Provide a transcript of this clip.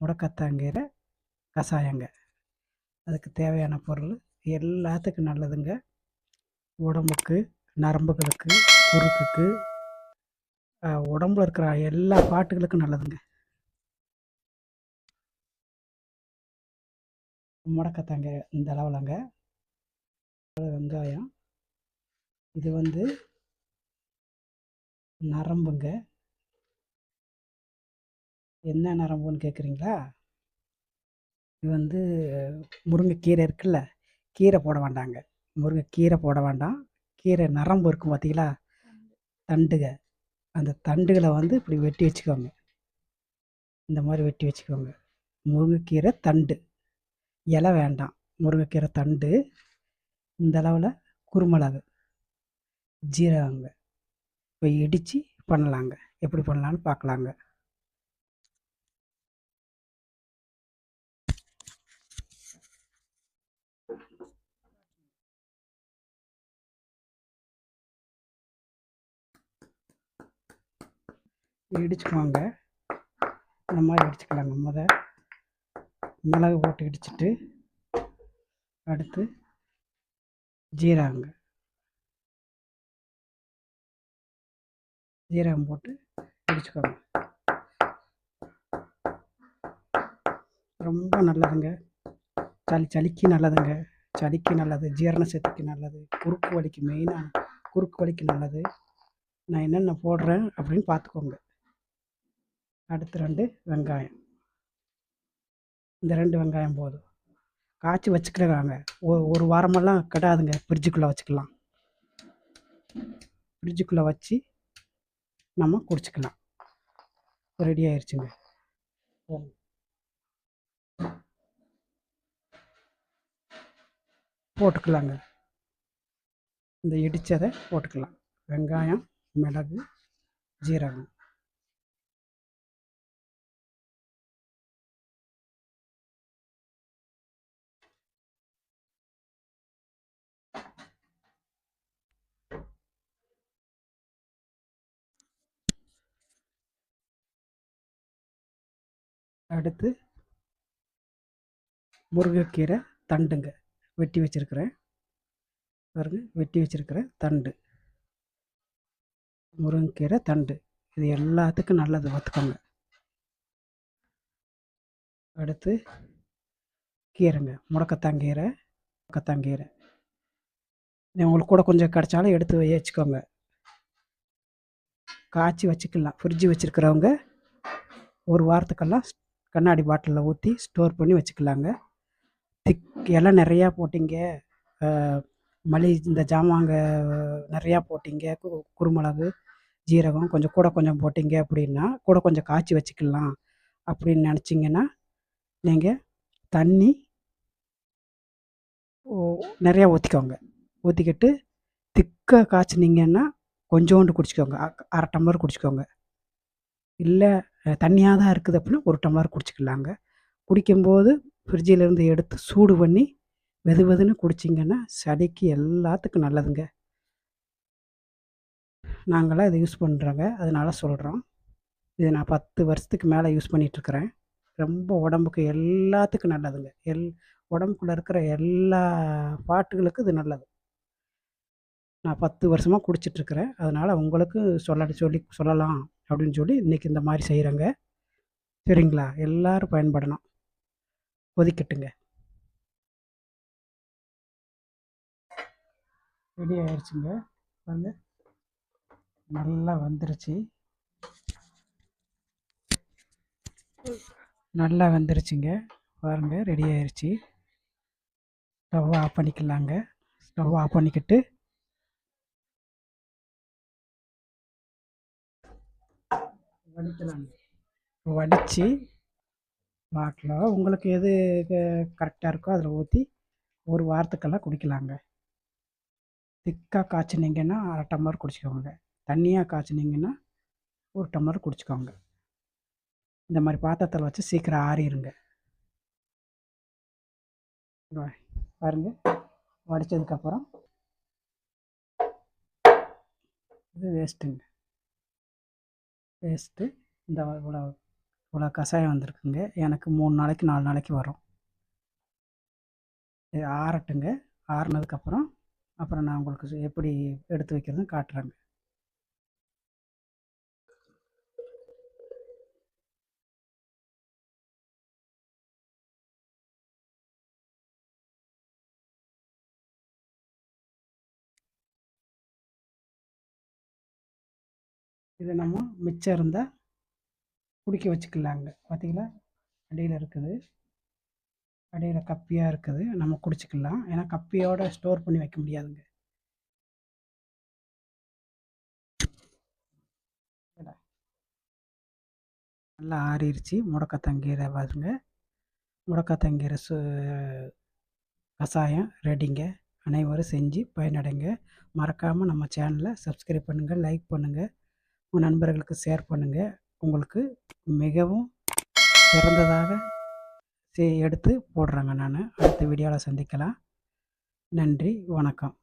முடக்கத்தாங்கீரை கஷாயங்க. அதுக்கு தேவையான பொருள் எல்லாத்துக்கும் நல்லதுங்க. உடம்புக்கு நரம்புகளுக்கு குறுக்குக்கு உடம்புல இருக்கிற எல்லா பாட்டுகளுக்கும் நல்லதுங்க. முடக்கத்தாங்க இந்த அளவுலங்க. வெங்காயம். இது வந்து நரம்புங்க. என்ன நரம்புன்னு கேட்குறீங்களா? இது வந்து முருங்கைக்கீரை இருக்குல்ல கீரை போட வேண்டாங்க. முருங்கைக்கீரை போட வேண்டாம். கீரை நரம்பு இருக்கும் பார்த்தீங்களா? தண்டுக. அந்த தண்டுகளை வந்து இப்படி வெட்டி வச்சுக்கோங்க. இந்த மாதிரி வெட்டி வச்சுக்கோங்க. முருங்கைக்கீரை தண்டு. இலை வேண்டாம். முருங்கைக்கீரை தண்டு. இந்த அளவில் குருமிளகு ஜீரகங்க. இப்போ இடித்து பண்ணலாங்க. எப்படி பண்ணலான்னு பார்க்கலாங்க. இடிச்சுக்குவாங்க. இந்த மாதிரி இடிச்சுக்கலாங்க. முத மிளகு போட்டு இடிச்சிட்டு அடுத்து ஜீரகங்க. ஜீரகம் போட்டு இடிச்சுக்கோங்க. ரொம்ப நல்லதுங்க. சளி சளிக்கு நல்லதுங்க. சளிக்கு நல்லது. ஜீரண சக்திக்கு நல்லது. குறுக்கு வலிக்கு மெயினாக குறுக்கு வலிக்கு நல்லது. நான் என்னென்ன போடுறேன் அப்படின்னு பார்த்துக்கோங்க. அடுத்து ரெண்டு வெங்காயம். இந்த ரெண்டு வெங்காயம் போதும். காய்ச்சி வச்சுக்கிறாங்க ஒரு ஒரு வாரமெல்லாம் கிடாதுங்க. ஃப்ரிட்ஜுக்குள்ளே வச்சுக்கலாம். ஃப்ரிட்ஜுக்குள்ளே வச்சு நம்ம குடிச்சிக்கலாம். ரெடி ஆயிடுச்சுங்க போட்டுக்கலாங்க. இந்த இடித்ததை போட்டுக்கலாம். வெங்காயம் மிளகு ஜீரகம். அடுத்து முருங்கைக்கீரை தண்டுங்க. வெட்டி வச்சுருக்கிறேன் பாருங்க வெட்டி வச்சுருக்கிறேன் தண்டு. முருங்கைக்கீரை தண்டு. இது எல்லாத்துக்கும் நல்லது பார்த்துக்கோங்க. அடுத்து கீரைங்க முடக்கத்தாங்கீரை முடக்கத்தாங்கீரை உங்களுக்கு கூட கொஞ்சம் கிடைச்சாலும் எடுத்து வச்சுக்கோங்க. காய்ச்சி வச்சுக்கலாம். ஃப்ரிட்ஜு வச்சுருக்கிறவங்க ஒரு வாரத்துக்கெல்லாம் கண்ணாடி பாட்டிலில் ஊற்றி ஸ்டோர் பண்ணி வச்சுக்கலாங்க. திக் இலை நிறையா போட்டிங்க. மளி இந்த ஜாமாங்க நிறையா போட்டிங்க. கு- குருமிளகு ஜீரகம் கொஞ்சம் கூட கொஞ்சம் போட்டிங்க அப்படின்னா கூட கொஞ்சம் காய்ச்சி வச்சுக்கலாம் அப்படின்னு நினச்சிங்கன்னா நீங்கள் தண்ணி ஓ- நிறையா ஊற்றிக்கோங்க ஊற்றிக்கிட்டு திக்காக காய்ச்சினீங்கன்னா கொஞ்சோண்டு குடிச்சிக்கோங்க. அரை டம்ளர் குடிச்சிக்கோங்க. இல்லை தண்ணியாக தான் இருக்குது அப்படின்னா ஒரு டம்ளர் குடிச்சிக்கலாங்க. குடிக்கும்போது ஃப்ரிட்ஜிலேருந்து எடுத்து சூடு பண்ணி வெது வெதுன்னு குடிச்சிங்கன்னா சளிக்கு எல்லாத்துக்கும் நல்லதுங்க. நாங்களாம் இதை யூஸ் பண்ணுறோங்க அதனால சொல்கிறோம் இது நான் பத்து வருஷத்துக்கு மேலே யூஸ் பண்ணிகிட்ருக்குறேன் ரொம்ப உடம்புக்கு எல்லாத்துக்கும் நல்லதுங்க. எல் உடம்புக்குள்ளே இருக்கிற எல்லா பாட்டுகளுக்கும் இது நல்லது. நான் பத்து வருஷமாக குடிச்சிட்ருக்குறேன் அதனால் உங்களுக்கு சொல்ல சொல்லி சொல்லலாம். அப்படின்னு சொல்லி இன்றைக்கி இந்த மாதிரி செய்கிறேங்க சரிங்களா? எல்லோரும் பயன்படணும். ஒதுக்கிட்டுங்க. ரெடி ஆயிடுச்சுங்க வந்து நல்லா வந்துருச்சு. நல்லா வந்துருச்சுங்க. பாருங்க ரெடி ஆயிடுச்சு ஸ்டவ் ஆஃப் பண்ணிக்கலாங்க. ஸ்டவ் ஆஃப் பண்ணிக்கிட்டு வடிக்கலாங்க. வடித்து பார்க்கலாம் உங்களுக்கு எது கரெக்டாக இருக்கோ அதில் ஊற்றி ஒரு வாரத்துக்கெல்லாம் குடிக்கலாங்க. திக்காக காய்ச்சினீங்கன்னா அரை டம்ளர் குடிச்சிக்கோங்க. தண்ணியாக காய்ச்சினீங்கன்னா ஒரு டம்ளர் குடிச்சிக்கோங்க. இந்த மாதிரி பாத்திரத்தில் வச்சு சீக்கிரம் ஆறிடுங்க பாருங்க. வடித்ததுக்கப்புறம் இது வேஸ்ட்டுங்க பேஸ்ட்டு இந்த இவ்வளோ இவ்வளோ கஷாயம் வந்திருக்குங்க. எனக்கு மூணு நாளைக்கு நாலு நாளைக்கு வரும். இது ஆறட்டுங்க. ஆறுனதுக்கப்புறம் அப்புறம் நான் உங்களுக்கு எப்படி எடுத்து வைக்கிறதுன்னு காட்டுறேங்க. இது நம்ம மிச்சம் இருந்தால் குடிக்க வச்சுக்கலாங்க. பார்த்தீங்களா அடியில் இருக்குது. அடியில் கப்பியாக இருக்குது. நம்ம குடிச்சிக்கலாம். ஏன்னா கப்பியோட ஸ்டோர் பண்ணி வைக்க முடியாதுங்க. நல்லா ஆறிடுச்சு முடக்கத்தங்கீரை பாருங்க முடக்கத்தங்கீரை சு கஷாயம் ரெடிங்க. அனைவரும் செஞ்சு பயனடைங்க. மறக்காமல் நம்ம சேனலை சப்ஸ்கிரைப் பண்ணுங்கள் லைக் பண்ணுங்கள் உங்கள் நண்பர்களுக்கு ஷேர் பண்ணுங்கள் உங்களுக்கு மிகவும் சிறந்ததாக எடுத்து போடுறேங்க நான். அடுத்த வீடியோவில் சந்திக்கலாம். நன்றி வணக்கம்.